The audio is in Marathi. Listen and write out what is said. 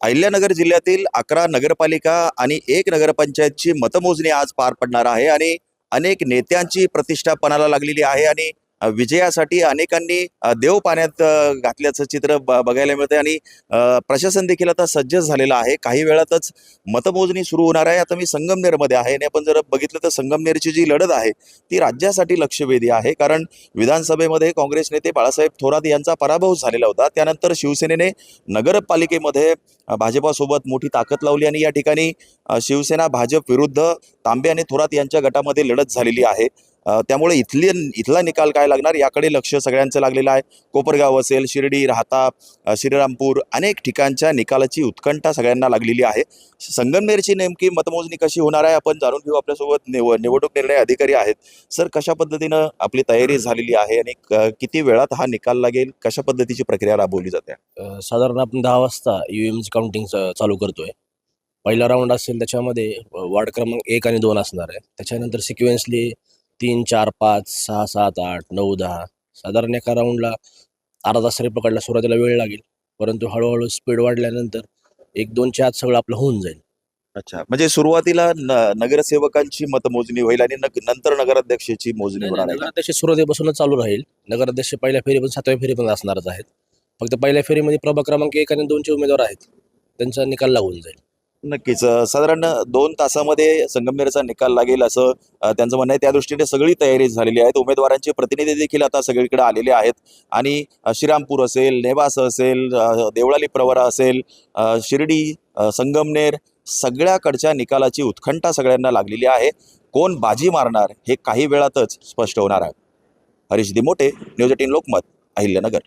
अहिल्यानगर जिल्ह्यातील अकरा नगरपालिका आणि एक नगरपंचायतची मतमोजणी आज पार पडणार आहे आणि अनेक नेत्यांची प्रतिष्ठा पणाला लागलेली आहे आणि विजयासाठी अनेकांनी देव पाण्यात घातल्याचं चित्र ब बघायला मिळतं आणि प्रशासन देखील आता सज्ज झालेलं आहे. काही वेळातच मतमोजणी सुरू होणार आहे. आता मी संगमनेरमध्ये आहे आणि आपण जर बघितलं तर संगमनेरची जी लढत आहे ती राज्यासाठी लक्षवेधी आहे. कारण विधानसभेमध्ये काँग्रेस नेते बाळासाहेब थोरात यांचा पराभव झालेला होता. त्यानंतर शिवसेनेने नगरपालिकेमध्ये भाजपासोबत मोठी ताकद लावली आणि या ठिकाणी शिवसेना भाजप विरुद्ध तांबे आणि थोरात यांच्या गटामध्ये लढत झालेली आहे. त्यामुळे इथली इथला निकाल काय लागणार याकडे लक्ष सगळ्यांचं लागलेलं आहे. कोपरगाव असेल शिर्डी राहता श्रीरामपूर अनेक ठिकाणच्या निकालाची उत्कंठा सगळ्यांना लागलेली आहे. संगमनेरची नेमकी मतमोजणी कशी होणार आहे आपण जाणून घेऊ. आपल्यासोबत निव निवडणूक निर्णय अधिकारी आहेत. सर कशा पद्धतीनं आपली तयारी झालेली आहे आणि क- किती वेळात हा निकाल लागेल? कशा पद्धतीची प्रक्रिया राबवली जाते? साधारण आपण दहा वाजता यू एमची काउंटिंग चालू करतोय. पहिला राऊंड असेल त्याच्यामध्ये वार्ड क्रमांक एक आणि दोन असणार आहे. त्याच्यानंतर सिक्वेन्सली तीन चार पाच सहा सात आठ नऊ दहा. साधारण एका राऊंडला अर्धा तास तरी पकडला सुरुवातीला वेळ लागेल. परंतु हळूहळू स्पीड वाढल्यानंतर एक दोनच्या आत सगळं आपलं होऊन जाईल. अच्छा. म्हणजे सुरुवातीला न- नगरसेवकांची मतमोजणी होईल आणि नग- नंतर नगराध्यक्षाची मोजणी होणार आहे का? नगराध्यक्ष सुरुवातीपासूनच चालू राहील. नगराध्यक्ष पहिल्या फेरी पण सातव्या फेरी पण असणारच आहेत. फक्त पहिल्या फेरीमध्ये प्रभाग क्रमांक एक आणि दोनचे उमेदवार आहेत. त्यांचा निकाल लागून जाईल. नक्कीच. साधारण दोन तासामध्ये संगमनेरचा निकाल लागेल असं त्यांचं म्हणणं आहे. त्या दृष्टीने सगळी तयारी झालेली आहे उमेदवारांचे प्रतिनिधी देखील आता सगळीकडे आलेले आहेत. आणि श्रीरामपूर असेल नेवास असेल देवळाली प्रवरा असेल शिर्डी संगमनेर सगळ्याकडच्या निकालाची उत्खंठा सगळ्यांना लागलेली आहे. कोण बाजी मारणार हे काही वेळातच स्पष्ट होणार आहे. Harish Dimote news eighteen Lokmat Ahilyanagar.